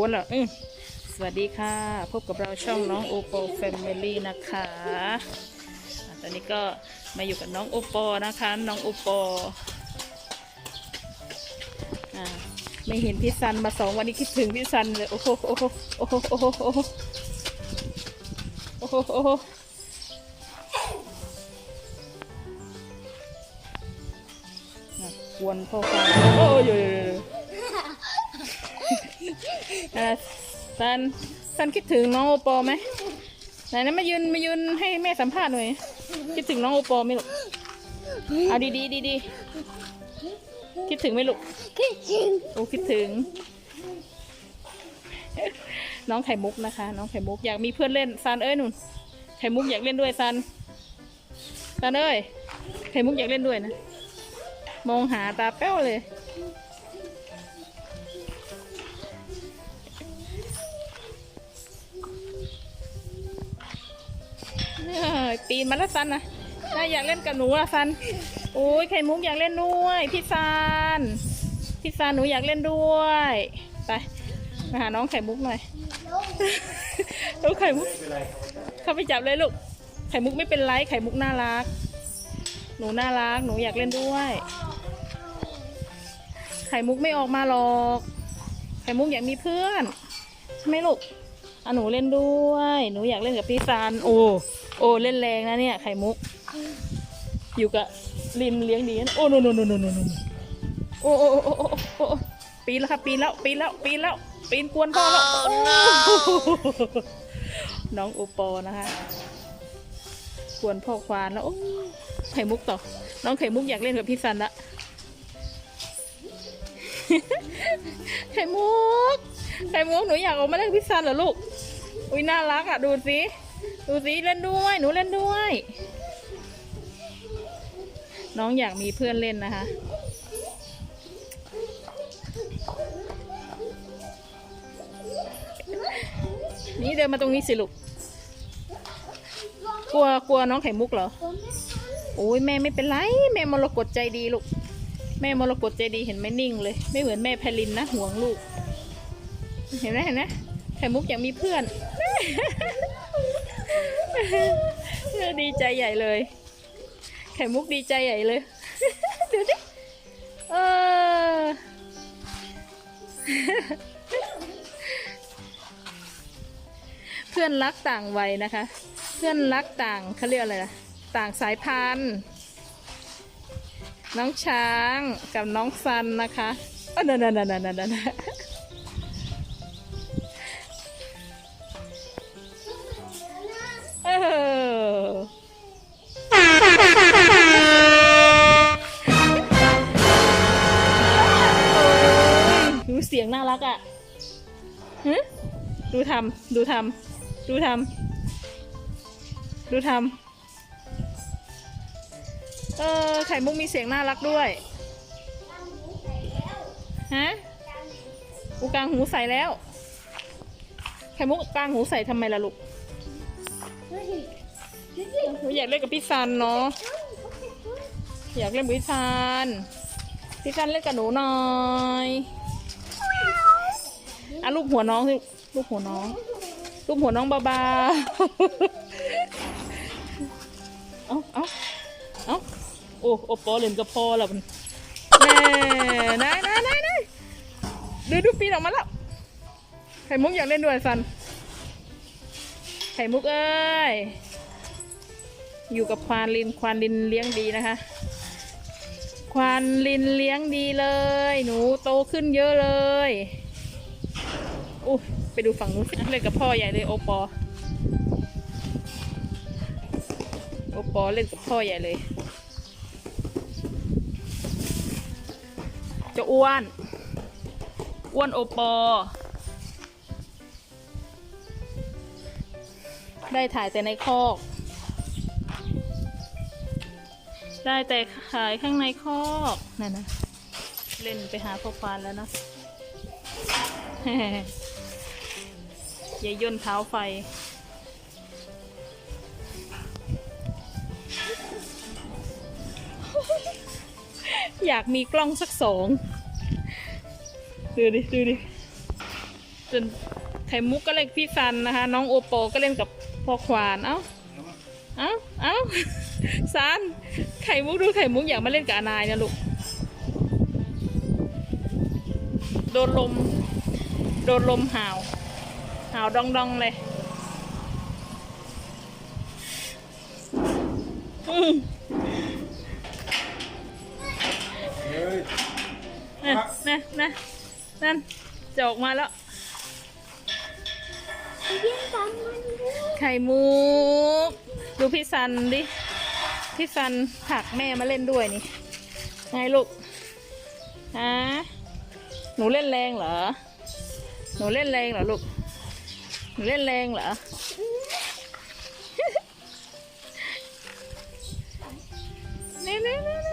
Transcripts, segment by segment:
วนเหรออืมสวัสดีค่ะ พบกับเราช่องน้องโอปอแฟมิลี่นะคะตอนนี้ก็มาอยู่กับน้องโอปอนะคะ น้องโอปอไม่เห็นพี่ซันมาสองวันนี้คิดถึงพี่ซันเลยโอ้โหโอ้โหโอ้โหโอ้โหโอ้โหโอ้โหโอ้โหอะกวนพ่อฟังโอ้ย โยโยโยโยอะซันซันคิดถึงน้องโอปอไหมไหนนะมายืนมายืนให้แม่สัมภาษณ์หน่อยคิดถึงน้องโอปอไหมลูกเอาดีดีดีดีๆคิดถึงไหมลูกโอ้คิดถึง น้องไข่มุกนะคะ น้องไข่มุกอยากมีเพื่อนเล่นซันเอ้ยหนุ่นไข่มุกอยากเล่นด้วยซันซันเอ้ยไข่มุกอยากเล่นด้วยนะมองหาตาแป้วเลย อปีนมาแล้วซันนะน่าอยากเล่นกับหนูอะซันโอ้ยไข่มุกอยากเล่นด้วยพี่ซันพี่ซันหนูอยากเล่นด้วยไปมาหาน้องไข่มุกหน่อยลูกไข่มุกเข้าไปจับเลยลูกไข่มุกไม่เป็นไรไข่มุกน่ารัก หนูน่ารัก หนูอยากเล่นด้วย ไข่มุกไม่ออกมาหรอก ไข่มุกอยากมีเพื่อนใช่ไหมลูกอะหนูเล่นด้วย หนูอยากเล่นกับพี่ซานโอ้ โอ้เล่นแรงนะเนี่ยไข่มุก อยู่กับลินเลี้ยงดีนะโอ้โนโนโนโนโนโนโอ้โอ้โอ้โอ้ปีนแล้วครับปีนแล้วปีนแล้วปีนแล้วปีนกวนพ่อแล้วน้องโอปอนะคะกวนพ่อควานแล้วโอ้ไข่มุกต่อ น้องไข่มุกอยากเล่นกับพี่ซันละไข่มุกไข่มุกหนูอยากออกมาเล่นกับพี่ซันเหรอลูกอุ้ยน่ารักอะดูสิ ดูสิเล่นด้วย หนูเล่นด้วย น้องอยากมีเพื่อนเล่นนะคะ นี่เดินมาตรงนี้สิลูก กลัวกลัวน้องไข่มุกเหรอ โอ้ยแม่ไม่เป็นไร แม่มรกตใจดีลูก แม่มรกตใจดีเห็นไหมนิ่งเลย ไม่เหมือนแม่แพลินนะห่วงลูก เห็นไหมเห็นไหมไข่มุกอยากมีเพื่อน ดีใจใหญ่เลย ไข่มุกดีใจใหญ่เลยดูดิเออเพื่อนรักต่างวัยนะคะ เพื่อนรักต่างเขาเรียกอะไรนะต่างสายพันธุ์ น้องช้างกับน้องซันนะคะอ๋อนั่นนั่นนั่นนั่นนั่น รักอะหึดูทำดูทำดูทำดูทำเออไข่มุกมีเสียงน่ารักด้วยฮะกูกลางหูใส่แล้ว ไข่มุกกลางหูใส่ทำไมล่ะลูกหนูอยากเล่นกับพี่ซันเนาะอยากเล่นกับพี่ซันพี่ซันเล่นกับหนูหน่อย อะลูกหัวน้องสิลูกหัวน้องลูกหัวน้องเบาๆเอาเอาเอาโอ้โอปอเล่นกับพ่อแล้วมันแม่นายนายนายนายดูดูปีนออกมาแล้วไข่มุกอยากเล่นด้วยซันไข่มุกเอ้ยอยู่กับควานลินควานลินเลี้ยงดีนะคะ ควานลินเลี้ยงดีเลย หนูโตขึ้นเยอะเลย อู้ไปดูฝั่งนู้นเล่นกับพ่อใหญ่เลยโอปอ โอปอเล่นกับพ่อใหญ่เลย จะอ้วน อ้วนโอปอ ได้ถ่ายแต่ในคอก ได้แต่ขายข้างในคอกนั่นนะ เล่นไปหาพ่อควานแล้วนะ ยายย่นเท้าไฟ อยากมีกล้องสักสอง ดูดิ ดูดิ จนไข่มุกก็เล่นกับพี่ซันนะคะ น้องโอโปก็เล่นกับพ่อควาน เอ้า เอ้า เอ้าซันไข่มุกดูไข่มุกอยากมาเล่นกับนายนะลูก โดนลม โดนลมหาวาวดองดองๆเลย อืมเฮ้ยนะนะนะนั่นจะออกมาแล้วเยี่ยมตามมันด้วยไข่มุก ดูพี่ซันดิ พี่ซันผลักแม่มาเล่นด้วยนี่ไงลูกฮะหนูเล่นแรงเหรอ หนูเล่นแรงเหรอลูกหนู เล่นแรงเหรอ นี่นี่นี่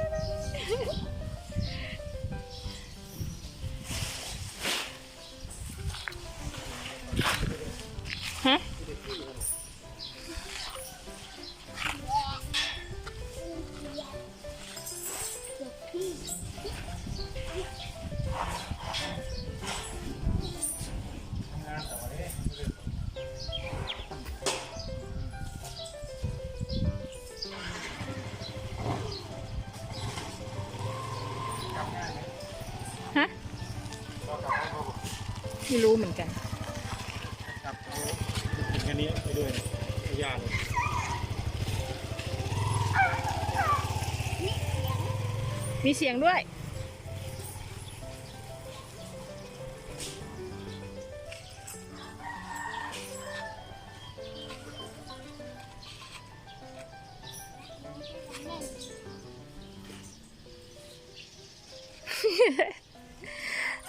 ไม่รู้เหมือนกันกลับเขาถึงกันนี้ไปด้วยพยานเลยมีเสียงด้วย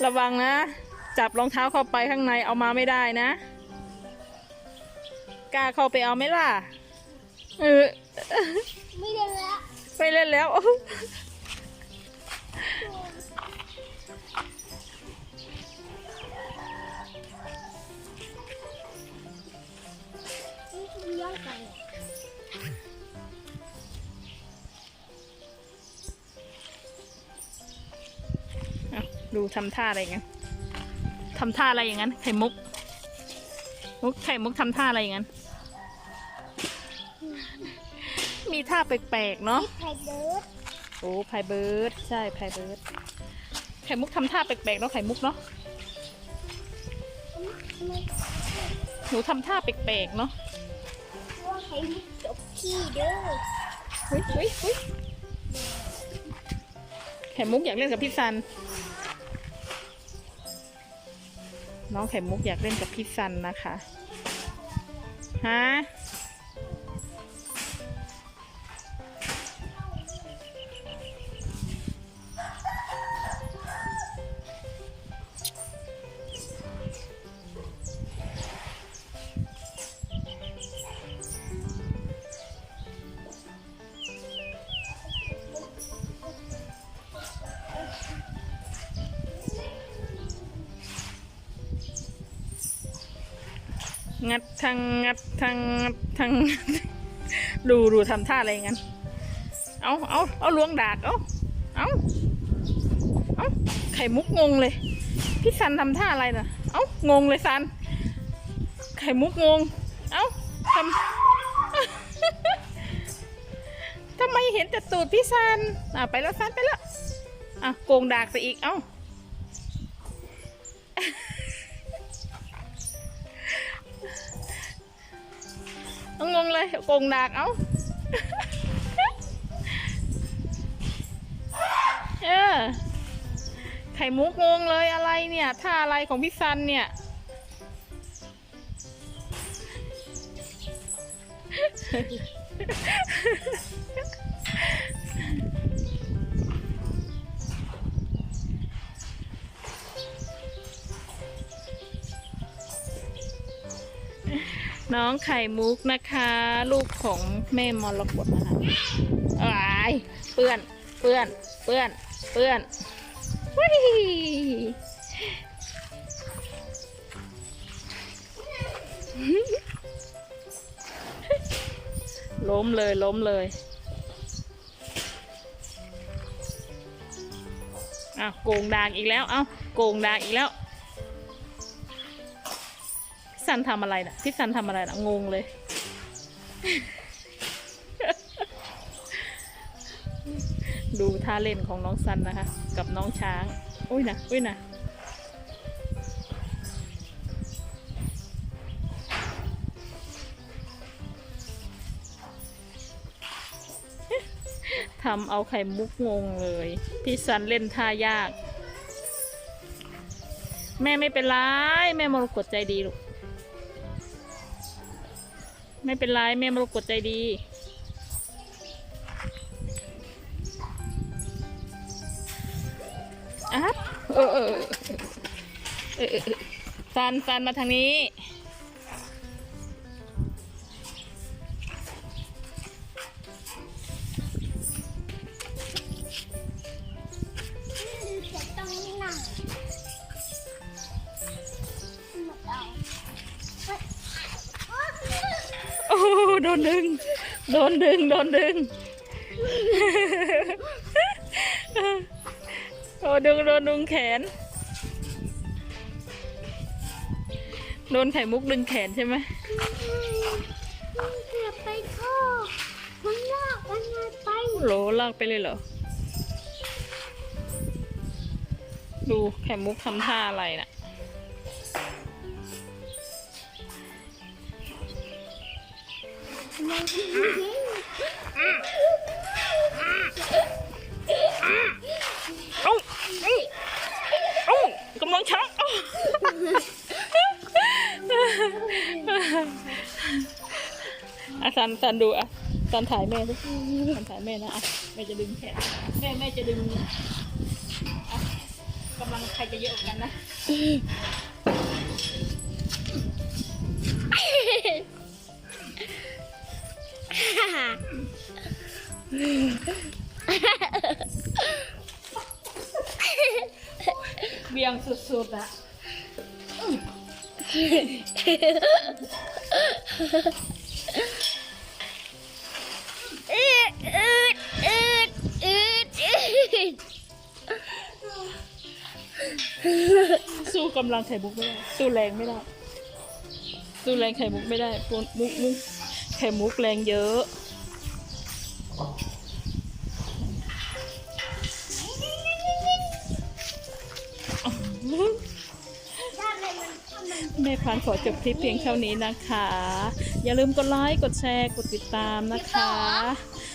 ระวังนะ จับรองเท้าเข้าไปข้างในเอามาไม่ได้นะกล้าเข้าไปเอาไหมล่ะเออไม่เล่นละไปเล่นแล้วนี่คือย้อนไปอะดูทำท่าอะไรอย่างนั้น ทำท่าอะไรอย่างนั้น ไข่มุก มุกไข่มุกทำท่าอะไรอย่างนั้น มีท่าแปลกๆเนาะไข่เบิร์ดโอ้ไพเบิร์ดใช่ไพเบิร์ดไข่มุกทำท่าแปลกๆเนาะไข่มุกเนาะหนูทำท่าแปลกๆเนาะว่าไข่มุกจบขี้เด้อเฮ้ยเฮ้ยเฮ้ยไข่มุกอยากเล่นกับพี่ซัน น้องไข่มุกอยากเล่นกับพี่ซันนะคะฮะ งัดทางงัดทางงัดทางดูดูทำท่าอะไรงั้น เอาเอาเอาล้วงดากเอาเอาเอาไข่มุกงงเลย พี่ซันทำท่าอะไรน่ะเอางงเลยซัน ไข่มุกงง เอาทำทำไมเห็นแต่ตูดพี่ซันอะไปแล้วซันไปแล้วอะโกงดากซะอีก เอ้า งงเลยโกงดากเอ้าเออไข่มุกงงเลยอะไรเนี่ยท่าอะไรของพี่ซันเนี่ย น้องไข่มุกนะคะ ลูกของแม่มรกตนะคะอ้ายเปื้อน เปื้อน เปื้อน เปื้อนวิล้มเลยล้มเลยอ้าโกงดางอีกแล้ว เอ้าโกงดางอีกแล้ว ซันทำอะไรน่ะพี่ซันทำอะไรน่ะงงเลย ดูท่าเล่นของน้องซันนะคะ กับน้องช้าง อุ้ยนะอุ้ยนะทำเอาไข่มุกงงเลย พี่ซันเล่นท่ายาก แม่ไม่เป็นไร แม่มรกตใจดีลูก ไม่เป็นไรแม่มรกตใจดีอะเออเออเออเออซันซันมาทางนี้ อ๊ยโอ้โหโดนดึง โดนดึง โดนดึงโอ้ดึง โดนดึงแขน โดนไข่มุกดึงแขนใช่ไหมเกือบไปท่อมันลากมันมาไปโหลลากไปเลยเหรอ ดูไข่มุกทำท่าอะไรน่ะมั เอ้าเอ้าเอ้ากำลังชักเอ้าอะสันสันดูอะสันถ่ายแม่ด้วยสันถ่ายแม่นะอะแม่จะดึงแขนแม่แม่จะดึงกำลังใครจะเยอะกันนะ เบียงสุดๆอะอืดอืดอืดอืดอืดสู้กำลังไข่มุกไม่ได้ สู้แรงไม่ได้ สู้แรงไข่มุกไม่ได้มุกมุกมุก ไข่มุกแรงเยอะด้านในมันถ้ามันแม่พานขอจบคลิปเพียงเท่านี้นะคะ อย่าลืมกดไลค์ กดแชร์ กดติดตามนะคะ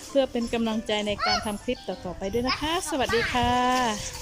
เพื่อเป็นกำลังใจในการทำคลิปต่อๆไปด้วยนะคะ สวัสดีค่ะ